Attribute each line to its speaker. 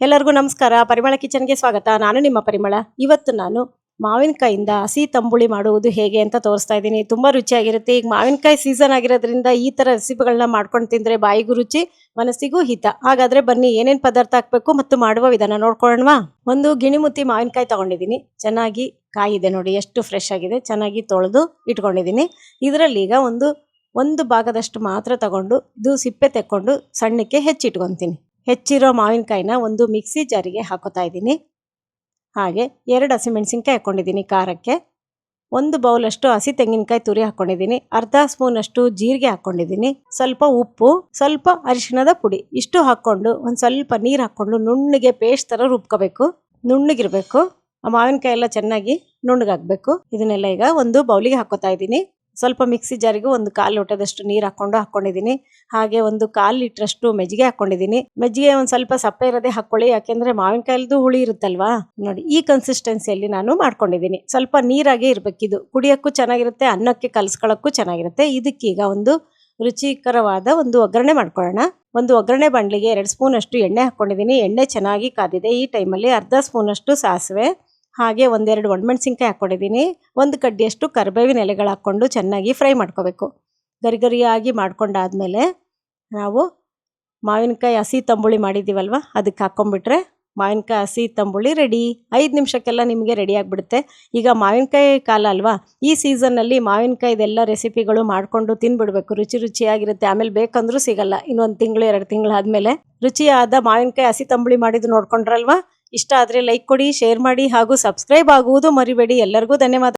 Speaker 1: ಎಲ್ಲರಿಗೂ ನಮಸ್ಕಾರ. ಪರಿಮಳ ಕಿಚನ್ಗೆ ಸ್ವಾಗತ. ನಾನು ನಿಮ್ಮ ಪರಿಮಳ. ಇವತ್ತು ನಾನು ಮಾವಿನಕಾಯಿಂದ ಹಸಿ ತಂಬುಳಿ ಮಾಡುವುದು ಹೇಗೆ ಅಂತ ತೋರಿಸ್ತಾ ಇದ್ದೀನಿ. ತುಂಬ ರುಚಿಯಾಗಿರುತ್ತೆ. ಈಗ ಮಾವಿನಕಾಯಿ ಸೀಸನ್ ಆಗಿರೋದ್ರಿಂದ ಈ ಥರ ರೆಸಿಪಿಗಳನ್ನ ಮಾಡ್ಕೊಂಡು ತಿಂದರೆ ಬಾಯಿಗೂ ರುಚಿ, ಮನಸ್ಸಿಗೂ ಹಿತ. ಹಾಗಾದರೆ ಬನ್ನಿ ಏನೇನು ಪದಾರ್ಥ ಹಾಕಬೇಕು ಮತ್ತು ಮಾಡುವ ವಿಧಾನ ನೋಡ್ಕೊಳ್ಳೋಣವಾ? ಒಂದು ಗಿಣಿಮುತ್ತಿ ಮಾವಿನಕಾಯಿ ತಗೊಂಡಿದ್ದೀನಿ. ಚೆನ್ನಾಗಿ ಕಾಯಿದೆ ನೋಡಿ, ಎಷ್ಟು ಫ್ರೆಶ್ ಆಗಿದೆ. ಚೆನ್ನಾಗಿ ತೊಳೆದು ಇಟ್ಕೊಂಡಿದ್ದೀನಿ. ಇದರಲ್ಲಿ ಈಗ ಒಂದು ಒಂದು ಭಾಗದಷ್ಟು ಮಾತ್ರ ತಗೊಂಡು, ಇದು ಸಿಪ್ಪೆ ತೆಕ್ಕೊಂಡು ಸಣ್ಣಕ್ಕೆ ಹೆಚ್ಚಿಟ್ಕೊತೀನಿ. ಹೆಚ್ಚಿರೋ ಮಾವಿನಕಾಯಿನ ಒಂದು ಮಿಕ್ಸಿ ಜಾರಿಗೆ ಹಾಕೋತಾ ಇದ್ದೀನಿ. ಹಾಗೆ ಎರಡು ಹಸಿಮೆಣಸಿನ್ಕಾಯಿ ಹಾಕ್ಕೊಂಡಿದ್ದೀನಿ ಖಾರಕ್ಕೆ. ಒಂದು ಬೌಲಷ್ಟು ಹಸಿ ತೆಂಗಿನಕಾಯಿ ತುರಿ ಹಾಕ್ಕೊಂಡಿದ್ದೀನಿ ಅರ್ಧ ಸ್ಪೂನಷ್ಟು ಜೀರಿಗೆ ಹಾಕ್ಕೊಂಡಿದ್ದೀನಿ ಸ್ವಲ್ಪ ಉಪ್ಪು, ಸ್ವಲ್ಪ ಅರಿಶಿಣದ ಪುಡಿ. ಇಷ್ಟು ಹಾಕ್ಕೊಂಡು ಒಂದು ಸ್ವಲ್ಪ ನೀರು ಹಾಕ್ಕೊಂಡು ನುಣ್ಣಗೆ ಪೇಸ್ಟ್ ಥರ ರುಬ್ಕೋಬೇಕು. ನುಣ್ಣಗಿರಬೇಕು. ಆ ಮಾವಿನಕಾಯಿ ಎಲ್ಲ ಚೆನ್ನಾಗಿ ನುಣ್ಣಗಾಗಬೇಕು. ಇದನ್ನೆಲ್ಲ ಈಗ ಒಂದು ಬೌಲಿಗೆ ಹಾಕೋತಾ ಇದ್ದೀನಿ. ಸ್ವಲ್ಪ ಮಿಕ್ಸಿ ಜಾರಿಗೂ ಒಂದು ಕಾಲು ಲೋಟದಷ್ಟು ನೀರು ಹಾಕೊಂಡು ಹಾಕೊಂಡಿದ್ದೀನಿ. ಹಾಗೆ ಒಂದು ಕಾಲು ಲೀಟ್ರಷ್ಟು ಮೆಜ್ಜಿಗೆ ಹಾಕೊಂಡಿದ್ದೀನಿ. ಮೆಜ್ಜಿಗೆ ಒಂದು ಸ್ವಲ್ಪ ಸಪ್ಪೆ ಇರೋದೇ ಹಾಕೊಳ್ಳಿ, ಯಾಕೆಂದ್ರೆ ಮಾವಿನಕಾಯಿಲ್ದು ಹುಳಿ ಇರುತ್ತಲ್ವಾ? ನೋಡಿ, ಈ ಕನ್ಸಿಸ್ಟೆನ್ಸಿಯಲ್ಲಿ ನಾನು ಮಾಡ್ಕೊಂಡಿದ್ದೀನಿ. ಸ್ವಲ್ಪ ನೀರಾಗೆ ಇರಬೇಕಿದು. ಕುಡಿಯೋಕ್ಕೂ ಚೆನ್ನಾಗಿರುತ್ತೆ, ಅನ್ನಕ್ಕೆ ಕಲ್ಸ್ಕೊಳ್ಳೋಕ್ಕೂ ಚೆನ್ನಾಗಿರುತ್ತೆ. ಇದಕ್ಕೀಗ ಒಂದು ರುಚಿಕರವಾದ ಒಂದು ಒಗ್ಗರಣೆ ಮಾಡ್ಕೊಳ್ಳೋಣ. ಒಂದು ಒಗ್ಗರಣೆ ಬಾಣಲಿಗೆ ಎರಡು ಸ್ಪೂನಷ್ಟು ಎಣ್ಣೆ ಹಾಕ್ಕೊಂಡಿದ್ದೀನಿ ಎಣ್ಣೆ ಚೆನ್ನಾಗಿ ಕಾದಿದೆ. ಈ ಟೈಮಲ್ಲಿ ಅರ್ಧ ಸ್ಪೂನಷ್ಟು ಸಾಸಿವೆ. ಹಾಗೆ ಒಂದೆರಡು ಒಣಮೆಣಸಿನ್ಕಾಯಿ ಹಾಕ್ಕೊಂಡಿದ್ದೀನಿ ಒಂದು ಕಡ್ಡಿಯಷ್ಟು ಕರಿಬೇವಿನ ಎಲೆಗಳು ಹಾಕ್ಕೊಂಡು ಚೆನ್ನಾಗಿ ಫ್ರೈ ಮಾಡ್ಕೋಬೇಕು. ಗರಿ ಗರಿಯಾಗಿ ಮಾಡ್ಕೊಂಡಾದ್ಮೇಲೆ ನಾವು ಮಾವಿನಕಾಯಿ ಹಸಿ ತಂಬುಳಿ ಮಾಡಿದ್ದೀವಲ್ವ ಅದಕ್ಕೆ ಹಾಕ್ಕೊಂಬಿಟ್ರೆ ಮಾವಿನಕಾಯಿ ಹಸಿ ತಂಬುಳಿ ರೆಡಿ. ಐದು ನಿಮಿಷಕ್ಕೆಲ್ಲ ನಿಮಗೆ ರೆಡಿ ಆಗಿಬಿಡುತ್ತೆ. ಈಗ ಮಾವಿನಕಾಯಿ ಕಾಲ ಅಲ್ವಾ, ಈ ಸೀಸನ್ನಲ್ಲಿ ಮಾವಿನಕಾಯ್ದೆಲ್ಲ ರೆಸಿಪಿಗಳು ಮಾಡಿಕೊಂಡು ತಿನ್ಬಿಡ್ಬೇಕು. ರುಚಿ ರುಚಿಯಾಗಿರುತ್ತೆ. ಆಮೇಲೆ ಬೇಕಂದ್ರೂ ಸಿಗಲ್ಲ. ಇನ್ನೊಂದು ತಿಂಗಳು, ಎರಡು ತಿಂಗಳು ಆದಮೇಲೆ ರುಚಿಯಾದ ಮಾವಿನಕಾಯಿ ಹಸಿ ತಂಬುಳಿ ಮಾಡಿದ್ದು ನೋಡ್ಕೊಂಡ್ರಲ್ವಾ ಇಷ್ಟ ಆದರೆ ಲೈಕ್ ಕೊಡಿ ಶೇರ್ ಮಾಡಿ ಹಾಗೂ ಸಬ್ಸ್ಕ್ರೈಬ್ ಆಗುವುದು ಮರಿಬೇಡಿ. ಎಲ್ಲರಿಗೂ ಧನ್ಯವಾದ.